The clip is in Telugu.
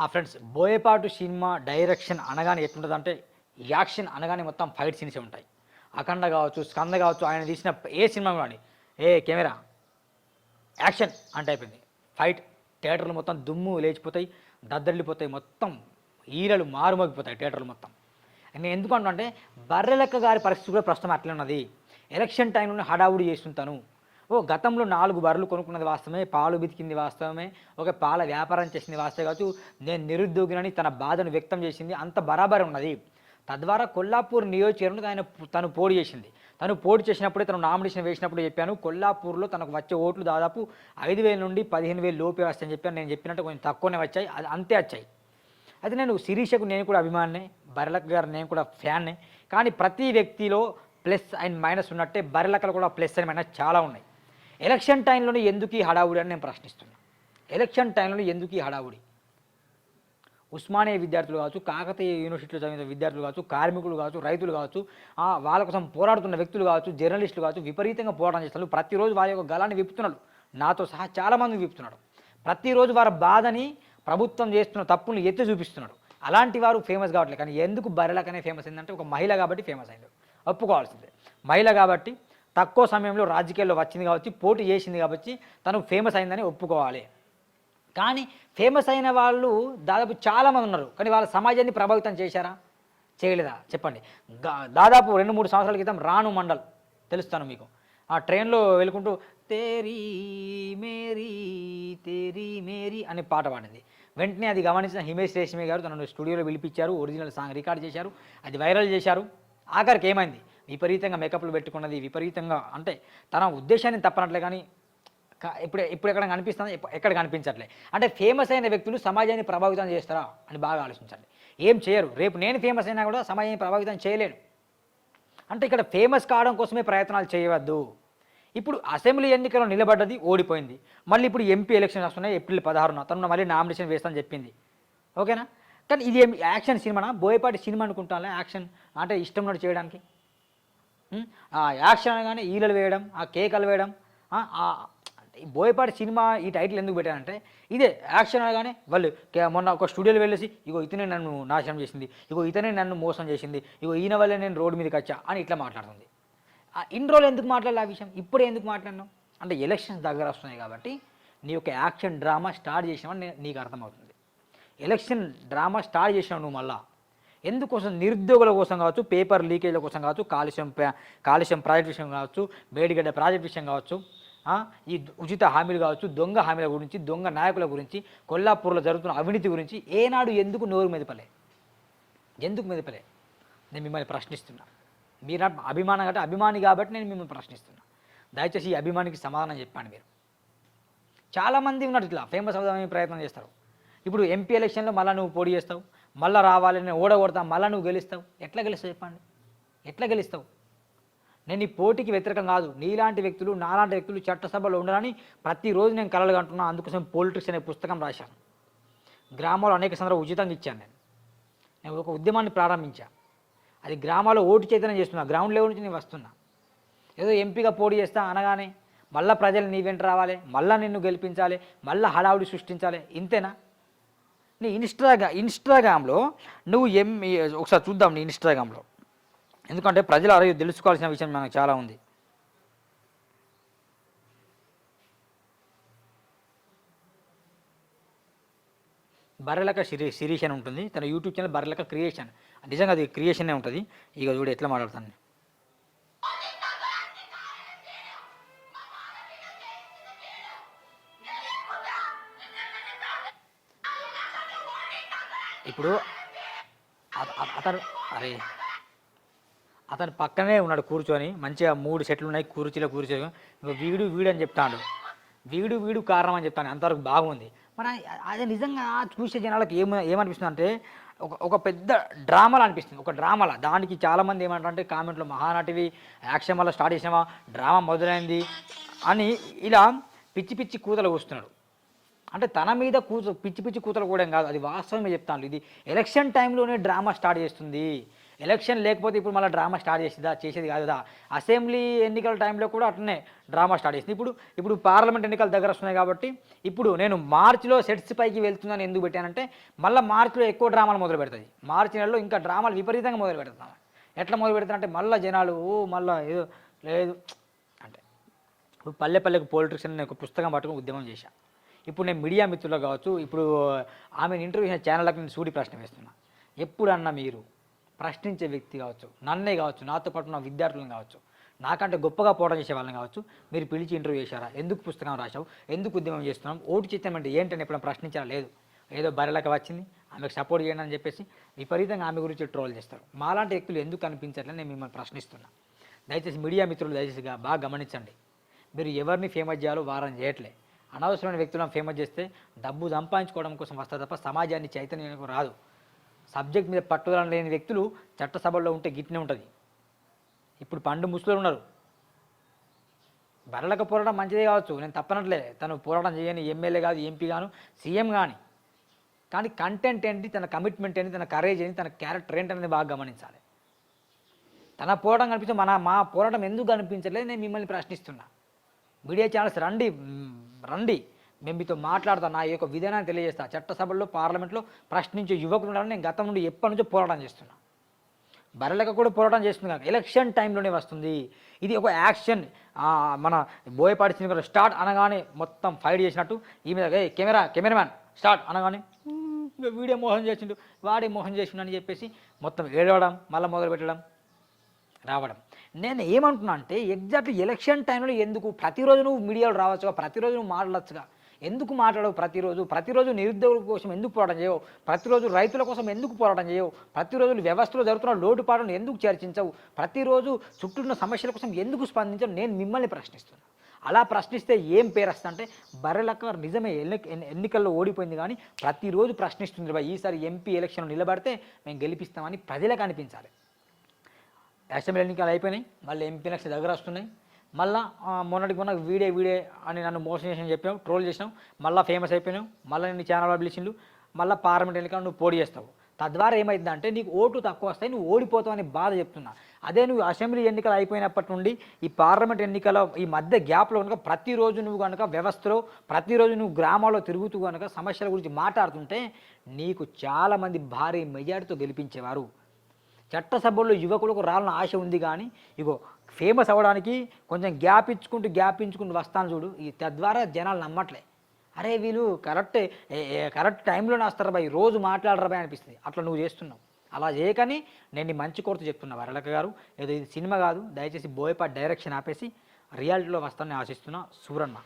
ఆ ఫ్రెండ్స్ బోయపాటు సినిమా డైరెక్షన్ అనగానే ఎట్లుంటుంది అంటే యాక్షన్ అనగానే మొత్తం ఫైట్ సీన్స్ ఉంటాయి. అఖండ కావచ్చు స్కంద కావచ్చు ఆయన తీసిన ఏ సినిమా కానీ ఏ కెమెరా యాక్షన్ అంటే అయిపోయింది ఫైట్ థియేటర్లు మొత్తం దుమ్ము లేచిపోతాయి దద్దరిల్లిపోతాయి మొత్తం ఈరలు మారుమోగిపోతాయి థియేటర్లు మొత్తం. నేను ఎందుకు అంటే బర్రెలెక్క గారి పరిస్థితి కూడా ప్రస్తుతం అట్లే ఉన్నది. ఎలక్షన్ టైంలోనే హడావుడి చేస్తుంటాను. ఓ గతంలో నాలుగు బర్రెలు కొనుక్కున్నది వాస్తవమే పాలు బితికింది వాస్తవమే ఒక పాల వ్యాపారం చేసింది వాస్తవే కావచ్చు. నేను నిరుద్యోగినని తన బాధను వ్యక్తం చేసింది అంత బరాబర్ ఉన్నది. తద్వారా కొల్లాపూర్ నియోజకవర్గంలో ఆయన తను పోటీ చేసింది. తను పోటీ చేసినప్పుడే తను నామినేషన్ వేసినప్పుడు చెప్పాను కొల్లాపూర్లో తనకు వచ్చే ఓట్లు దాదాపు ఐదు వేల నుండి పదిహేను వేలు లోపే వస్తాయని చెప్పాను. నేను చెప్పినట్టు కొంచెం తక్కువనే వచ్చాయి అది అంతే వచ్చాయి. అయితే నేను శిరీషకు నేను కూడా అభిమానినే బర్రెలక్ గారు నేను కూడా ఫ్యాన్నే. కానీ ప్రతి వ్యక్తిలో ప్లస్ అండ్ మైనస్ ఉన్నట్టే బర్రెలకలు కూడా ప్లస్ అండ్ మైనస్ చాలా ఉన్నాయి. ఎలక్షన్ టైంలోనే ఎందుకు ఈ హడావుడి అని నేను ప్రశ్నిస్తున్నాను ఎలక్షన్ టైంలో ఎందుకు ఈ హడావుడి? ఉస్మానియా విద్యార్థులు కావచ్చు కాకతీయ యూనివర్సిటీలో చదివిన విద్యార్థులు కావచ్చు కార్మికులు కావచ్చు రైతులు కావచ్చు ఆ, వాళ్ళ కోసం పోరాడుతున్న వ్యక్తులు కావచ్చు జర్నలిస్టులు కావచ్చు విపరీతంగా పోరాటం చేస్తున్నారు. ప్రతిరోజు వారి యొక్క గలాన్ని విప్పుతున్నాడు. నాతో సహా చాలామంది విప్పుతున్నాడు. ప్రతిరోజు వారి బాధని ప్రభుత్వం చేస్తున్న తప్పుని ఎత్తి చూపిస్తున్నాడు. అలాంటి వారు ఫేమస్ కావట్లేదు. కానీ ఎందుకు బర్రెలకనే ఫేమస్ అయిందంటే ఒక మహిళ కాబట్టి ఫేమస్ అయింది. ఒప్పుకోవాల్సిందే. మహిళ కాబట్టి తక్కువ సమయంలో రాజకీయాల్లో వచ్చింది కాబట్టి పోటీ చేసింది కాబట్టి తను ఫేమస్ అయిందని ఒప్పుకోవాలి. కానీ ఫేమస్ అయిన వాళ్ళు దాదాపు చాలామంది ఉన్నారు. కానీ వాళ్ళ సమాజాన్ని ప్రభావితం చేశారా? చేయలేదా? చెప్పండి. దాదాపు రెండు మూడు సంవత్సరాల క్రితం రాను మండల్ తెలుస్తాను మీకు. ఆ ట్రైన్లో వెళ్ళుకుంటూ తేరీ మేరీ తేరీ మేరీ అనే పాట పాడింది. వెంటనే అది గమనించిన హిమేష్ రేష్మి గారు తనను స్టూడియోలో పిలిపించారు. ఒరిజినల్ సాంగ్ రికార్డ్ చేశారు. అది వైరల్ చేశారు. ఆఖరికి ఏమైంది? విపరీతంగా మేకప్లు పెట్టుకున్నది విపరీతంగా అంటే తన ఉద్దేశాన్ని తప్పనట్లే కానీ ఇప్పుడు ఇప్పుడు ఎక్కడ కనిపిస్తుంది? ఎక్కడ కనిపించట్లే. అంటే ఫేమస్ అయిన వ్యక్తులు సమాజాన్ని ప్రభావితం చేస్తారా అని బాగా ఆలోచించండి. ఏం చేయరు. రేపు నేను ఫేమస్ అయినా కూడా సమాజాన్ని ప్రభావితం చేయలేను. అంటే ఇక్కడ ఫేమస్ కావడం కోసమే ప్రయత్నాలు చేయవద్దు. ఇప్పుడు అసెంబ్లీ ఎన్నికల్లో నిలబడ్డది ఓడిపోయింది. మళ్ళీ ఇప్పుడు ఎంపీ ఎలక్షన్ వస్తున్నాయి ఏప్రిల్ పదహారున. తను మళ్ళీ నామినేషన్ వేస్తానని చెప్పింది. ఓకేనా? కానీ ఇది యాక్షన్ సినిమానా? బోయపాటి సినిమా అనుకుంటాను యాక్షన్. అంటే ఇష్టం ఉన్నట్టు చేయడానికి. ఆ యాక్షన్ అనగానే ఈలలు వేయడం ఆ కేకలు వేయడం అంటే బోయపాటి సినిమా ఈ టైటిల్ ఎందుకు పెట్టానంటే ఇదే యాక్షన్ అనగానే వాళ్ళు మొన్న ఒక స్టూడియోలో వెళ్ళేసి ఇగో ఇతనే నన్ను నాశనం చేసింది ఇగో ఇతనే నన్ను మోసం చేసింది ఇగో ఈయన వల్లే నేను రోడ్డు మీదకి వచ్చా అని ఇట్లా మాట్లాడుతుంది. ఆ, ఇన్ని రోజులు ఎందుకు మాట్లాడాలి ఆ విషయం? ఇప్పుడే ఎందుకు మాట్లాడినావు? అంటే ఎలక్షన్స్ దగ్గర వస్తున్నాయి కాబట్టి నీ యొక్క యాక్షన్ డ్రామా స్టార్ట్ చేసినామని నీకు అర్థమవుతుంది. ఎలక్షన్ డ్రామా స్టార్ట్ చేసినావు నువ్వు మళ్ళా. ఎందుకోసం? నిరుద్యోగుల కోసం కావచ్చు పేపర్ లీకేజ్ల కోసం కావచ్చు కాలుష్యం కాలుష్యం ప్రాజెక్ట్ విషయం కావచ్చు మేడిగడ్డ ప్రాజెక్ట్ విషయం కావచ్చు ఈ ఉచిత హామీలు కావచ్చు దొంగ హామీల గురించి దొంగ నాయకుల గురించి కొల్లాపూర్లో జరుగుతున్న అవినీతి గురించి ఏనాడు ఎందుకు నోరు మెదపలే? ఎందుకు మెదపలే? నేను మిమ్మల్ని ప్రశ్నిస్తున్నా. మీరు అభిమానం కాబట్టి అభిమాని కాబట్టి నేను మిమ్మల్ని ప్రశ్నిస్తున్నా. దయచేసి ఈ అభిమానికి సమాధానం చెప్పండి మీరు. చాలామంది ఉన్నారు ఇట్లా ఫేమస్ అవుదామని ప్రయత్నం చేస్తారు. ఇప్పుడు ఎంపీ ఎలక్షన్లో మళ్ళీ నువ్వు పోటీ చేస్తావు. మళ్ళీ రావాలి నేను ఓడగొడతా మళ్ళీ నువ్వు గెలుస్తావు. ఎట్లా గెలుస్తావు చెప్పండి? ఎట్లా గెలుస్తావు? నేను ఈ పోటీకి వ్యతిరేకం కాదు. నీలాంటి వ్యక్తులు నాలాంటి వ్యక్తులు చట్టసభలో ఉండాలని ప్రతిరోజు నేను కలలు కంటున్నా. అందుకోసం పొలిటిక్స్ అనే పుస్తకం రాశాను. గ్రామాలు అనేక సందర్భాలు ఉచితంగా ఇచ్చాను నేను. నేను ఒక ఉద్యమాన్ని ప్రారంభించా. అది గ్రామాల్లో ఓటు చైతన్యం చేస్తున్నా. గ్రౌండ్ లెవెల్ నుంచి నేను వస్తున్నా. ఏదో ఎంపీగా పోటీ చేస్తా అనగానే మళ్ళా ప్రజలు నీ వెంట రావాలి. మళ్ళా నిన్ను గెలిపించాలి. మళ్ళీ హడావుడి సృష్టించాలి. ఇంతేనా? నీ ఇన్స్టాగ్రా ఇన్స్టాగ్రామ్లో నువ్వు ఎం ఒకసారి చూద్దాం నీ ఇన్స్టాగ్రామ్లో ఎందుకంటే ప్రజలు అరవై తెలుసుకోవాల్సిన విషయం మనకు చాలా ఉంది. బర్రెలక సిరి సిరీష్ అని ఉంటుంది. తన యూట్యూబ్ ఛానల్ బర్రెలక క్రియేషన్ నిజంగా అది క్రియేషనే ఉంటుంది. ఇక చూడు ఎట్లా మాట్లాడుతాను ఇప్పుడు అతను అరే అతను పక్కనే ఉన్నాడు కూర్చొని మంచిగా మూడు సెట్లు ఉన్నాయి కూర్చీలో కూర్చొని. ఇంకా వీడు వీడు అని చెప్తాడు. వీడు వీడు కారణం అని చెప్తాను అంతవరకు బాగుంది. మన అది నిజంగా చూసే జనాలకు ఏమ ఏమనిపిస్తుంది అంటే ఒక ఒక పెద్ద డ్రామాలా అనిపిస్తుంది. ఒక డ్రామాలా. దానికి చాలామంది ఏమంటారంటే కామెంట్లో మహానటివి యాక్షన్ వల్ల స్టార్ట్ చేసినావా డ్రామా మొదలైంది అని ఇలా పిచ్చి పిచ్చి కూతలు కూస్తున్నాడు. అంటే తన మీద కూతురు పిచ్చి పిచ్చి కూతురు కూడా కాదు. అది వాస్తవమే చెప్తాను ఇది ఎలక్షన్ టైంలోనే డ్రామా స్టార్ట్ చేస్తుంది. ఎలక్షన్ లేకపోతే ఇప్పుడు మళ్ళీ డ్రామా స్టార్ట్ చేసేదా చేసేది కాదుదా? అసెంబ్లీ ఎన్నికల టైంలో కూడా అట్లనే డ్రామా స్టార్ట్ చేసింది. ఇప్పుడు ఇప్పుడు పార్లమెంట్ ఎన్నికలు దగ్గర వస్తున్నాయి కాబట్టి ఇప్పుడు నేను మార్చిలో సెట్స్ పైకి వెళ్తున్నాను ఎందుకు పెట్టానంటే మళ్ళీ మార్చిలో ఎక్కువ డ్రామాలు మొదలు పెడుతుంది మార్చి నెలలో ఇంకా డ్రామాలు విపరీతంగా మొదలు పెడుతున్నాను ఎట్లా మొదలు పెడతానంటే మళ్ళీ జనాలు ఓ మళ్ళీ ఏదో లేదు. అంటే ఇప్పుడు పల్లె పల్లెకు పోలిటిక్స్ అని నేను ఒక పుస్తకం పట్టుకుని ఉద్యమం చేశాను ఇప్పుడు నేను మీడియా మిత్రులు కావచ్చు ఇప్పుడు ఆమెను ఇంటర్వ్యూ చేసిన ఛానళ్ళకి నేను సూడి ప్రశ్న వేస్తున్నా. ఎప్పుడన్నా మీరు ప్రశ్నించే వ్యక్తి కావచ్చు నన్నే కావచ్చు నాతో పాటు నా విద్యార్థులను కావచ్చు నాకంటే గొప్పగా పోవడం చేసే వాళ్ళని కావచ్చు మీరు పిలిచి ఇంటర్వ్యూ చేశారా? ఎందుకు పుస్తకం రాశావు? ఎందుకు ఉద్యమం చేస్తున్నాం ఓటు చేస్తామంటే అంటే ఏంటని ఎప్పుడైనా ప్రశ్నించారా? లేదు. ఏదో బరెలకు వచ్చింది ఆమెకు సపోర్ట్ చేయండి అని చెప్పేసి విపరీతంగా ఆమె గురించి ట్రోల్ చేస్తారు. మాలాంటి వ్యక్తులు ఎందుకు కనిపించట్లని నేను మిమ్మల్ని ప్రశ్నిస్తున్నా. దయచేసి మీడియా మిత్రులు దయచేసి బాగా గమనించండి. మీరు ఎవరిని ఫేమస్ చేయాలో వారం చేయట్లే. అనవసరమైన వ్యక్తులను ఫేమస్ చేస్తే డబ్బు సంపాదించుకోవడం కోసం వస్తారు తప్ప సమాజాన్ని చైతన్యం రాదు. సబ్జెక్ట్ మీద పట్టుదల లేని వ్యక్తులు చట్టసభల్లో ఉంటే గిట్నే ఉంటుంది. ఇప్పుడు పండు ముసలు ఉన్నారు. బర్రెలకు పోరాటం మంచిదే కావచ్చు. నేను తప్పనట్లే. తను పోరాటం చేయని ఎమ్మెల్యే కాదు ఎంపీ గాను సీఎం కానీ కానీ కంటెంట్ ఏంటి తన కమిట్మెంట్ ఏంటి తన కరేజ్ ఏంటి తన క్యారెక్టర్ ఏంటి అనేది బాగా గమనించాలి. తన పోరాటం కనిపిస్తే మన మా పోరాటం ఎందుకు కనిపించలేదు నేను మిమ్మల్ని ప్రశ్నిస్తున్నా. మీడియా ఛానల్స్ రండి. రండి. మేము మీతో మాట్లాడతాను నా యొక్క విధానాన్ని తెలియజేస్తా. చట్టసభల్లో పార్లమెంట్లో ప్రశ్నించే యువకులు ఉండాలని నేను గతం నుండి ఎప్పటి నుంచో పోరాటం చేస్తున్నా. బర్రెలకు కూడా పోరాటం చేస్తుంది కనుక ఎలక్షన్ టైంలోనే వస్తుంది. ఇది ఒక యాక్షన్. మన బోయపాటి సినిమా స్టార్ట్ అనగానే మొత్తం ఫైట్ చేసినట్టు ఈ మీద కెమెరా కెమెరామ్యాన్ స్టార్ట్ అనగానే వీడియో మోహన్ చేసిండు వాడే మోహన్ చేసిండు అని చెప్పేసి మొత్తం ఏడవడం మళ్ళీ మొదలు పెట్టడం రావడం. నేను ఏమంటున్నా అంటే ఎగ్జాక్ట్ ఎలక్షన్ టైంలో ఎందుకు ప్రతిరోజు నువ్వు మీడియాలో రావచ్చుగా ప్రతిరోజు నువ్వు మాట్లాడచ్చుగా? ఎందుకు మాట్లాడవు ప్రతిరోజు? ప్రతిరోజు నిరుద్యోగుల కోసం ఎందుకు పోరాటం చేయవు? ప్రతిరోజు రైతుల కోసం ఎందుకు పోరాటం చేయవు? ప్రతిరోజు వ్యవస్థలో జరుగుతున్న లోటుపాట్లను ఎందుకు చర్చించవు? ప్రతిరోజు చుట్టూ ఉన్న సమస్యల కోసం ఎందుకు స్పందించవు? నేను మిమ్మల్ని ప్రశ్నిస్తున్నాను అలా ప్రశ్నిస్తే ఏం పేరు వస్తుందంటే బర్రెలక్క నిజమే ఎన్ని ఎన్నికల్లో ఓడిపోయింది కానీ ప్రతిరోజు ప్రశ్నిస్తుంది "బా, ఈసారి ఎంపీ ఎలక్షన్ నిలబడితే మేము గెలిపిస్తామని ప్రజలకు అనిపించాలి. అసెంబ్లీ ఎన్నికలు అయిపోయినాయి. మళ్ళీ ఎంపీ ఎలక్షన్ దగ్గర వస్తున్నాయి. మళ్ళా ఆ, మొన్నటికి మొన్న వీడే వీడే అని నన్ను మోసం చేసిన చెప్పాం ట్రోల్ చేసినాం మళ్ళీ ఫేమస్ అయిపోయినావు మళ్ళీ నేను ఛానల్ పిలిచిండు మళ్ళీ పార్లమెంట్ ఎన్నికలు నువ్వు పోటీ చేస్తావు. తద్వారా ఏమైందంటే నీకు ఓటు తక్కువ వస్తాయి నువ్వు ఓడిపోతావు అని బాధ చెప్తున్నా. అదే నువ్వు అసెంబ్లీ ఎన్నికలు అయిపోయినప్పటి నుండి ఈ పార్లమెంట్ ఎన్నికల ఈ మధ్య గ్యాప్లో కనుక ప్రతిరోజు నువ్వు కనుక వ్యవస్థలో ప్రతిరోజు నువ్వు గ్రామాల్లో తిరుగుతూ కనుక సమస్యల గురించి మాట్లాడుతుంటే నీకు చాలామంది భారీ మెజార్టీతో గెలిపించేవారు. చట్టసభల్లో యువకులకు రావాలని ఆశ ఉంది కానీ ఇగో ఫేమస్ అవ్వడానికి కొంచెం గ్యాప్ ఇచ్చుకుంటూ గ్యాప్ ఇచ్చుకుంటూ వస్తాను చూడు. ఈ తద్వారా జనాలు నమ్మట్లే. అరే వీళ్ళు కరెక్ట్ కరెక్ట్ టైంలోనే వస్తారు బాయ్? రోజు మాట్లాడరా బాయ్ అనిపిస్తుంది. అట్లా నువ్వు చేస్తున్నావు. అలా చేయకని నేను మంచి కోరుతూ చెప్తున్నా వరలక గారు. ఏదో ఇది సినిమా కాదు. దయచేసి బోయపాటి డైరెక్షన్ ఆపేసి రియాలిటీలో వస్తానని ఆశిస్తున్నా. సూరన్న.